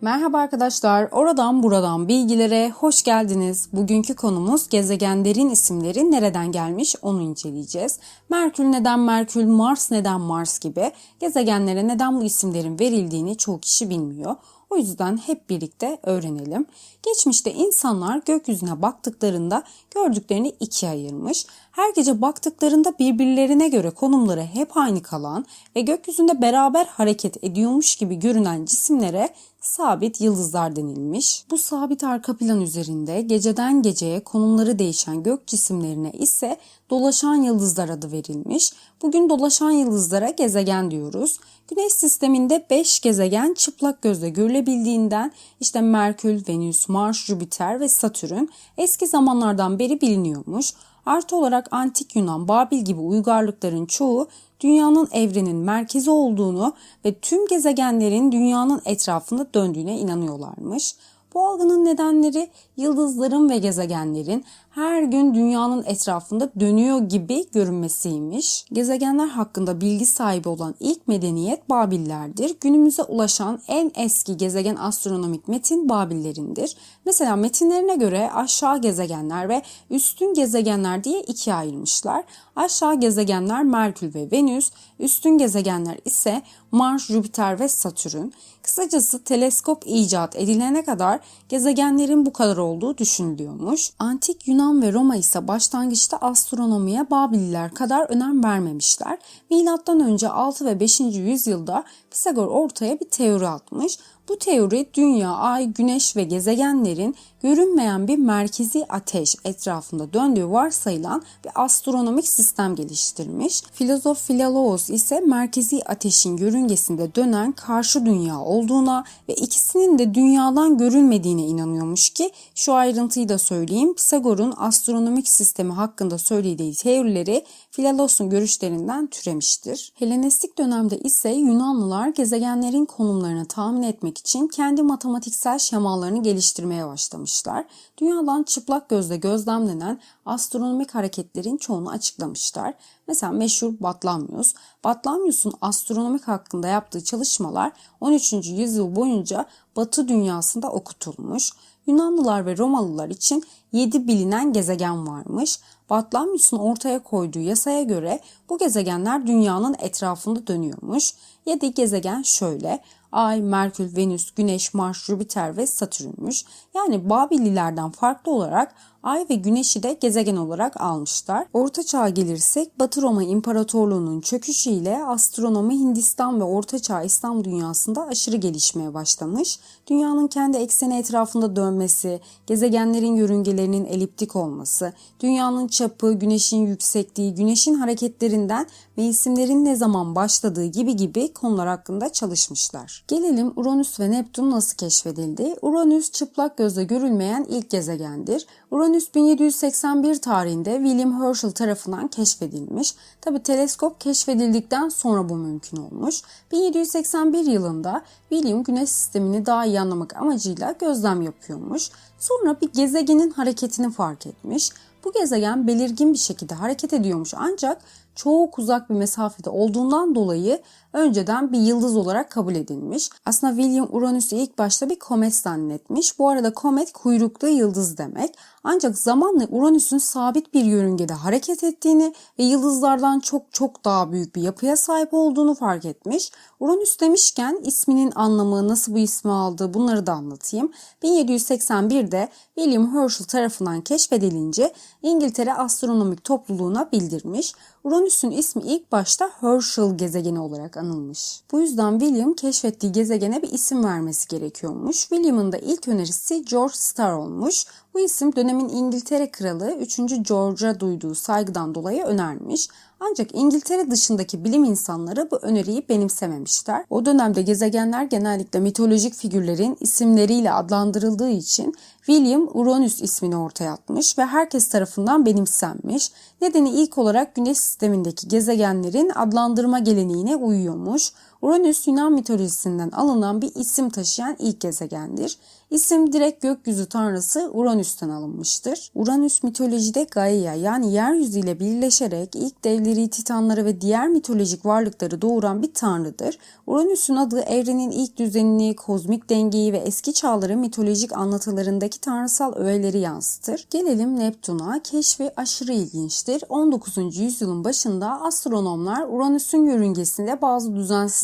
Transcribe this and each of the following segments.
Merhaba arkadaşlar, oradan buradan bilgilere hoş geldiniz. Bugünkü konumuz gezegenlerin isimleri nereden gelmiş onu inceleyeceğiz. Merkür neden Merkür, Mars neden Mars gibi gezegenlere neden bu isimlerin verildiğini çoğu kişi bilmiyor. O yüzden hep birlikte öğrenelim. Geçmişte insanlar gökyüzüne baktıklarında gördüklerini ikiye ayırmış. Her gece baktıklarında birbirlerine göre konumları hep aynı kalan ve gökyüzünde beraber hareket ediyormuş gibi görünen cisimlere sabit yıldızlar denilmiş. Bu sabit arka plan üzerinde geceden geceye konumları değişen gök cisimlerine ise dolaşan yıldızlar adı verilmiş. Bugün dolaşan yıldızlara gezegen diyoruz. Güneş sisteminde 5 gezegen çıplak gözle görülebildiğinden işte Merkür, Venüs, Mars, Jüpiter ve Satürn eski zamanlardan beri biliniyormuş. Artı olarak antik Yunan, Babil gibi uygarlıkların çoğu dünyanın evrenin merkezi olduğunu ve tüm gezegenlerin dünyanın etrafında döndüğüne inanıyorlarmış. Bu algının nedenleri yıldızların ve gezegenlerin her gün dünyanın etrafında dönüyor gibi görünmesiymiş. Gezegenler hakkında bilgi sahibi olan ilk medeniyet Babillerdir. Günümüze ulaşan en eski gezegen astronomik metin Babillerindir. Mesela metinlerine göre aşağı gezegenler ve üstün gezegenler diye ikiye ayırmışlar. Aşağı gezegenler Merkür ve Venüs, üstün gezegenler ise Mars, Jüpiter ve Satürn. Kısacası teleskop icat edilene kadar gezegenlerin bu kadar olduğu düşünülüyormuş. Antik Yunan ve Roma ise başlangıçta astronomiye Babililer kadar önem vermemişler. Milattan önce 6 ve 5. yüzyılda Pisagor ortaya bir teori atmış. Bu teori dünya, ay, güneş ve gezegenlerin görünmeyen bir merkezi ateş etrafında döndüğü varsayılan bir astronomik sistem geliştirmiş. Filozof Philolaos ise merkezi ateşin yörüngesinde dönen karşı dünya olduğuna ve ikisinin de dünyadan görülmediğine inanıyormuş ki şu ayrıntıyı da söyleyeyim. Pisagor'un astronomik sistemi hakkında söylediği teorileri Filalos'un görüşlerinden türemiştir. Helenistik dönemde ise Yunanlılar gezegenlerin konumlarını tahmin etmek için kendi matematiksel şemalarını geliştirmeye başlamışlar. Dünyadan çıplak gözle gözlemlenen astronomik hareketlerin çoğunu açıklamışlar. Mesela meşhur Batlamyus. Batlamyus'un astronomik hakkında yaptığı çalışmalar 13. yüzyıl boyunca Batı dünyasında okutulmuş. Yunanlılar ve Romalılar için 7 bilinen gezegen varmış. Batlamyus'un ortaya koyduğu yasaya göre bu gezegenler dünyanın etrafında dönüyormuş. 7 gezegen şöyle. Ay, Merkür, Venüs, Güneş, Mars, Jüpiter ve Satürn'müş. Yani Babililerden farklı olarak Ay ve Güneş'i de gezegen olarak almışlar. Orta Çağ'a gelirsek Batı Roma İmparatorluğu'nun çöküşüyle astronomi Hindistan ve Orta Çağ İslam dünyasında aşırı gelişmeye başlamış. Dünyanın kendi ekseni etrafında dönmesi, gezegenlerin yörüngelerinin eliptik olması, dünyanın çapı, güneşin yüksekliği, güneşin hareketlerinden ve isimlerin ne zaman başladığı gibi gibi konular hakkında çalışmışlar. Gelelim Uranüs ve Neptün nasıl keşfedildi? Uranüs çıplak gözle görülmeyen ilk gezegendir. Uranüs 1781 tarihinde William Herschel tarafından keşfedilmiş. Tabi teleskop keşfedildikten sonra bu mümkün olmuş. 1781 yılında William güneş sistemini daha iyi anlamak amacıyla gözlem yapıyormuş. Sonra bir gezegenin hareketini fark etmiş. Bu gezegen belirgin bir şekilde hareket ediyormuş ancak çok uzak bir mesafede olduğundan dolayı önceden bir yıldız olarak kabul edilmiş. Aslında William Uranüs'ü ilk başta bir komet zannetmiş. Bu arada komet kuyruklu yıldız demek. Ancak zamanla Uranüs'ün sabit bir yörüngede hareket ettiğini ve yıldızlardan çok çok daha büyük bir yapıya sahip olduğunu fark etmiş. Uranüs demişken isminin anlamı, nasıl bu ismi aldı bunları da anlatayım. 1781'de William Herschel tarafından keşfedilince İngiltere Astronomik Topluluğuna bildirmiş. Uranüs'ün ismi ilk başta Herschel gezegeni olarak anılmış. Bu yüzden William keşfettiği gezegene bir isim vermesi gerekiyormuş. William'ın da ilk önerisi George Star olmuş. Bu isim dönemin İngiltere Kralı 3. George'a duyduğu saygıdan dolayı önermiş. Ancak İngiltere dışındaki bilim insanları bu öneriyi benimsememişler. O dönemde gezegenler genellikle mitolojik figürlerin isimleriyle adlandırıldığı için William Uranüs ismini ortaya atmış ve herkes tarafından benimsenmiş. Nedeni ilk olarak Güneş sistemindeki gezegenlerin adlandırma geleneğine uyuyormuş. Uranüs Yunan mitolojisinden alınan bir isim taşıyan ilk gezegendir. İsim direkt gökyüzü tanrısı Uranüs'ten alınmıştır. Uranüs mitolojide Gaia yani yeryüzü ile birleşerek ilk devleri, titanları ve diğer mitolojik varlıkları doğuran bir tanrıdır. Uranüs'ün adı evrenin ilk düzenini, kozmik dengeyi ve eski çağların mitolojik anlatılarındaki tanrısal öğeleri yansıtır. Gelelim Neptun'a. Keşfi aşırı ilginçtir. 19. yüzyılın başında astronomlar Uranüs'ün yörüngesinde bazı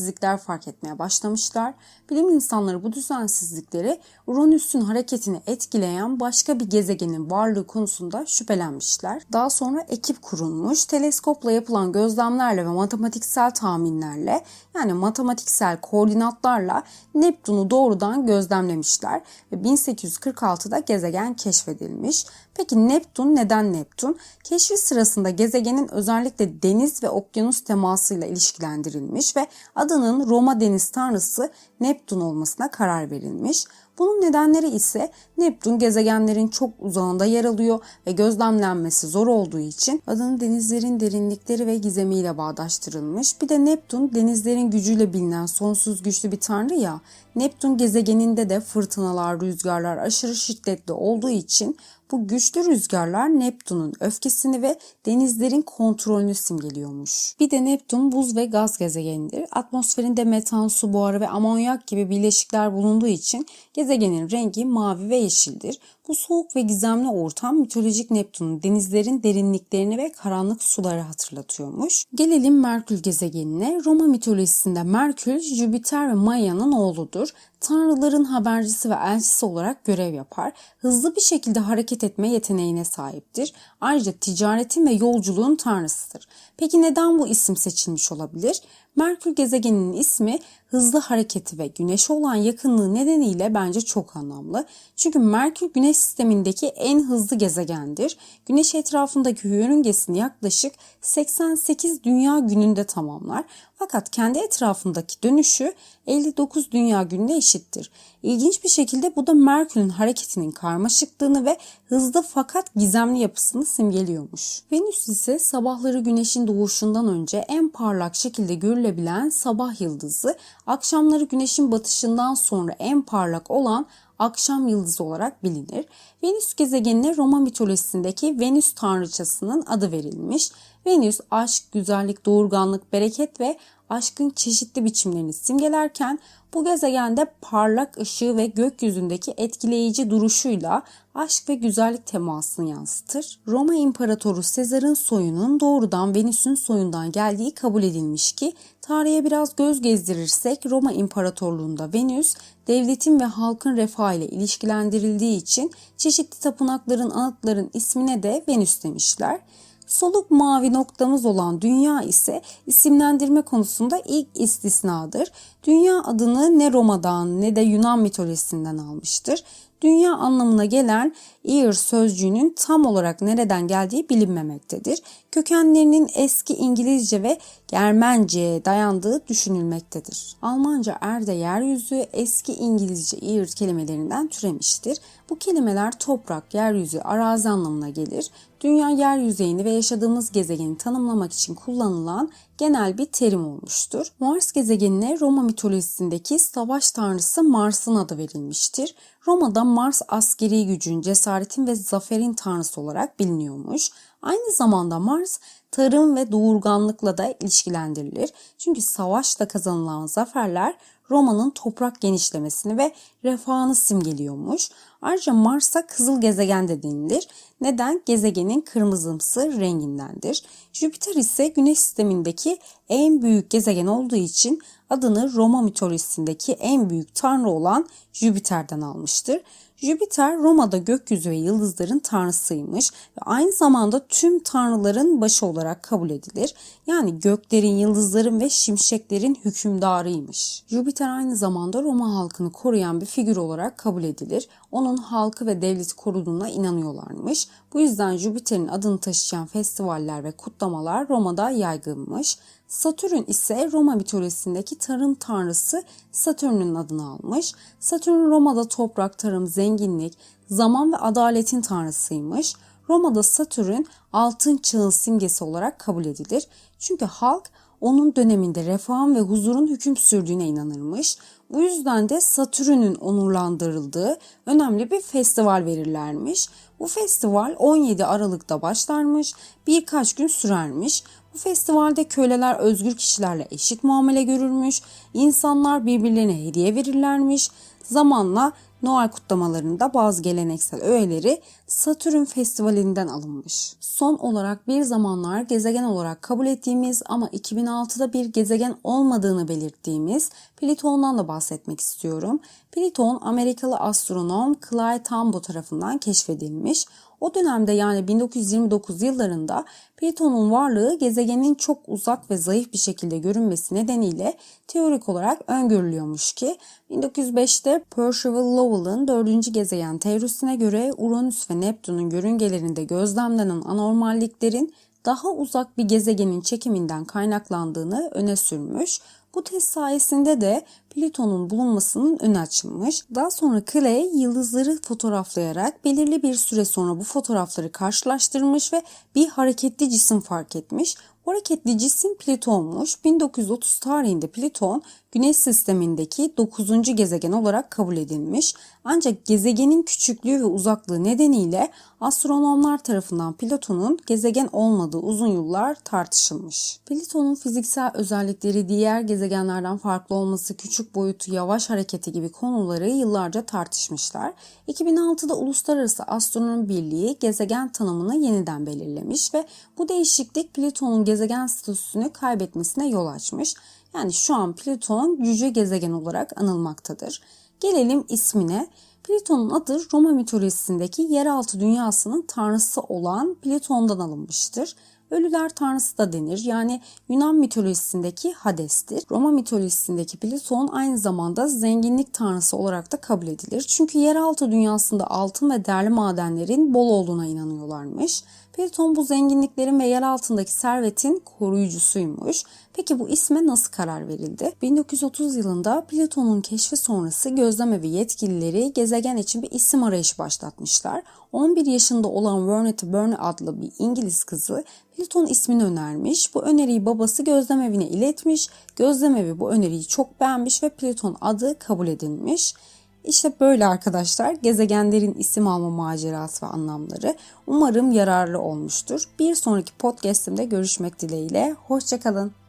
düzensizlikler fark etmeye başlamışlar. Bilim insanları bu düzensizlikleri Uranüs'ün hareketini etkileyen başka bir gezegenin varlığı konusunda şüphelenmişler. Daha sonra ekip kurulmuş, teleskopla yapılan gözlemlerle ve matematiksel tahminlerle yani matematiksel koordinatlarla Neptun'u doğrudan gözlemlemişler ve 1846'da gezegen keşfedilmiş. Peki Neptun neden Neptun? Keşfi sırasında gezegenin özellikle deniz ve okyanus temasıyla ilişkilendirilmiş ve adının Roma deniz tanrısı Neptun olmasına karar verilmiş. Bunun nedenleri ise Neptün gezegenlerin çok uzağında yer alıyor ve gözlemlenmesi zor olduğu için adının denizlerin derinlikleri ve gizemiyle bağdaştırılmış. Bir de Neptün denizlerin gücüyle bilinen sonsuz güçlü bir tanrı ya. Neptün gezegeninde de fırtınalar, rüzgarlar aşırı şiddetli olduğu için bu güçlü rüzgarlar Neptün'ün öfkesini ve denizlerin kontrolünü simgeliyormuş. Bir de Neptün buz ve gaz gezegenidir. Atmosferinde metan, su buharı ve amonyak gibi bileşikler bulunduğu için gezegenin rengi mavi ve yeşildir. Bu soğuk ve gizemli ortam mitolojik Neptün'ün denizlerin derinliklerini ve karanlık suları hatırlatıyormuş. Gelelim Merkür gezegenine. Roma mitolojisinde Merkür, Jüpiter ve Maya'nın oğludur. Tanrıların habercisi ve elçisi olarak görev yapar. Hızlı bir şekilde hareket etme yeteneğine sahiptir. Ayrıca ticaretin ve yolculuğun tanrısıdır. Peki neden bu isim seçilmiş olabilir? Merkür gezegeninin ismi hızlı hareketi ve güneşe olan yakınlığı nedeniyle bence çok anlamlı. Çünkü Merkür güneş sistemindeki en hızlı gezegendir. Güneş etrafındaki yörüngesini yaklaşık 88 dünya gününde tamamlar. Fakat kendi etrafındaki dönüşü 59 dünya gününe eşittir. İlginç bir şekilde bu da Merkür'ün hareketinin karmaşıklığını ve hızlı fakat gizemli yapısını simgeliyormuş. Venüs ise sabahları güneşin doğuşundan önce en parlak şekilde görülebilen sabah yıldızı, akşamları güneşin batışından sonra en parlak olan akşam yıldızı olarak bilinir. Venüs gezegenine Roma mitolojisindeki Venüs tanrıçasının adı verilmiş. Venüs aşk, güzellik, doğurganlık, bereket ve aşkın çeşitli biçimlerini simgelerken bu gezegende parlak ışığı ve gökyüzündeki etkileyici duruşuyla aşk ve güzellik temasını yansıtır. Roma İmparatoru Sezar'ın soyunun doğrudan Venüs'ün soyundan geldiği kabul edilmiş ki tarihe biraz göz gezdirirsek Roma İmparatorluğunda Venüs devletin ve halkın refahı ile ilişkilendirildiği için çeşitli tapınakların anıtların ismine de Venüs demişler. Soluk mavi noktamız olan dünya ise isimlendirme konusunda ilk istisnadır. Dünya adını ne Roma'dan ne de Yunan mitolojisinden almıştır. Dünya anlamına gelen ear sözcüğünün tam olarak nereden geldiği bilinmemektedir. Kökenlerinin eski İngilizce ve Germence'ye dayandığı düşünülmektedir. Almanca erde yeryüzü eski İngilizce ear kelimelerinden türemiştir. Bu kelimeler toprak, yeryüzü, arazi anlamına gelir. Dünya yer yüzeyini ve yaşadığımız gezegeni tanımlamak için kullanılan genel bir terim olmuştur. Mars gezegenine Roma mitolojisindeki savaş tanrısı Mars'ın adı verilmiştir. Roma'da Mars askeri gücün, cesaretin ve zaferin tanrısı olarak biliniyormuş. Aynı zamanda Mars tarım ve doğurganlıkla da ilişkilendirilir. Çünkü savaşla kazanılan zaferler Roma'nın toprak genişlemesini ve refahını simgeliyormuş. Ayrıca Mars'a kızıl gezegen de denilir. Neden? Gezegenin kırmızımsı rengindendir. Jüpiter ise Güneş sistemindeki en büyük gezegen olduğu için adını Roma mitolojisindeki en büyük tanrı olan Jüpiter'den almıştır. Jüpiter Roma'da gökyüzü ve yıldızların tanrısıymış ve aynı zamanda tüm tanrıların başı olarak kabul edilir. Yani göklerin, yıldızların ve şimşeklerin hükümdarıymış. Jüpiter aynı zamanda Roma halkını koruyan bir figür olarak kabul edilir. Onun halkı ve devleti koruduğuna inanıyorlarmış. Bu yüzden Jüpiter'in adını taşıyan festivaller ve kutlamalar Roma'da yaygınmış. Satürn ise Roma mitolojisindeki tarım tanrısı Satürn'ün adını almış. Satürn Roma'da toprak, tarım, zenginlik, zaman ve adaletin tanrısıymış. Roma'da Satürn altın çağın simgesi olarak kabul edilir. Çünkü halk onun döneminde refahın ve huzurun hüküm sürdüğüne inanırmış. Bu yüzden de Satürn'ün onurlandırıldığı önemli bir festival verirlermiş. Bu festival 17 Aralık'ta başlarmış, birkaç gün sürermiş. Bu festivalde köleler özgür kişilerle eşit muamele görülmüş, insanlar birbirlerine hediye verirlermiş. Zamanla Noel kutlamalarında bazı geleneksel öğeleri Satürn Festivali'nden alınmış. Son olarak bir zamanlar gezegen olarak kabul ettiğimiz ama 2006'da bir gezegen olmadığını belirttiğimiz Plüton'dan da bahsetmek istiyorum. Plüton Amerikalı astronom Clyde Tombaugh tarafından keşfedilmiş. O dönemde yani 1929 yıllarında Plüton'un varlığı gezegenin çok uzak ve zayıf bir şekilde görünmesi nedeniyle teorik olarak öngörülüyormuş ki 1905'te Percival Lowell'ın dördüncü gezegen teorisine göre Uranüs ve Neptün'ün yörüngelerinde gözlemlenen anormalliklerin daha uzak bir gezegenin çekiminden kaynaklandığını öne sürmüş. Bu test sayesinde de Plüton'un bulunmasının önü açılmış. Daha sonra Clay yıldızları fotoğraflayarak belirli bir süre sonra bu fotoğrafları karşılaştırmış ve bir hareketli cisim fark etmiş. Bu hareketli cisim Plüton'muş. 1930 tarihinde Plüton Güneş sistemindeki 9. gezegen olarak kabul edilmiş. Ancak gezegenin küçüklüğü ve uzaklığı nedeniyle astronomlar tarafından Plüton'un gezegen olmadığı uzun yıllar tartışılmış. Plüton'un fiziksel özellikleri diğer gezegenlerden farklı olması, küçük boyutu, yavaş hareketi gibi konuları yıllarca tartışmışlar. 2006'da Uluslararası Astronomi Birliği gezegen tanımını yeniden belirlemiş ve bu değişiklik Plüton'un gezegen statüsünü kaybetmesine yol açmış. Yani şu an Plüton cüce gezegen olarak anılmaktadır. Gelelim ismine. Plüton'un adı Roma mitolojisindeki yeraltı dünyasının tanrısı olan Plüton'dan alınmıştır. Ölüler tanrısı da denir. Yani Yunan mitolojisindeki Hades'tir. Roma mitolojisindeki Plüton aynı zamanda zenginlik tanrısı olarak da kabul edilir. Çünkü yeraltı dünyasında altın ve değerli madenlerin bol olduğuna inanıyorlarmış. Plüton bu zenginliklerin ve yer altındaki servetin koruyucusuymuş. Peki bu isme nasıl karar verildi? 1930 yılında Plüton'un keşfi sonrası gözlemevi yetkilileri gezegen için bir isim arayışı başlatmışlar. 11 yaşında olan Vernetta Byrne adlı bir İngiliz kızı Plüton ismini önermiş. Bu öneriyi babası gözlemevine iletmiş. Gözlemevi bu öneriyi çok beğenmiş ve Plüton adı kabul edilmiş. İşte böyle arkadaşlar gezegenlerin isim alma macerası ve anlamları. Umarım yararlı olmuştur. Bir sonraki podcastimde görüşmek dileğiyle. Hoşçakalın.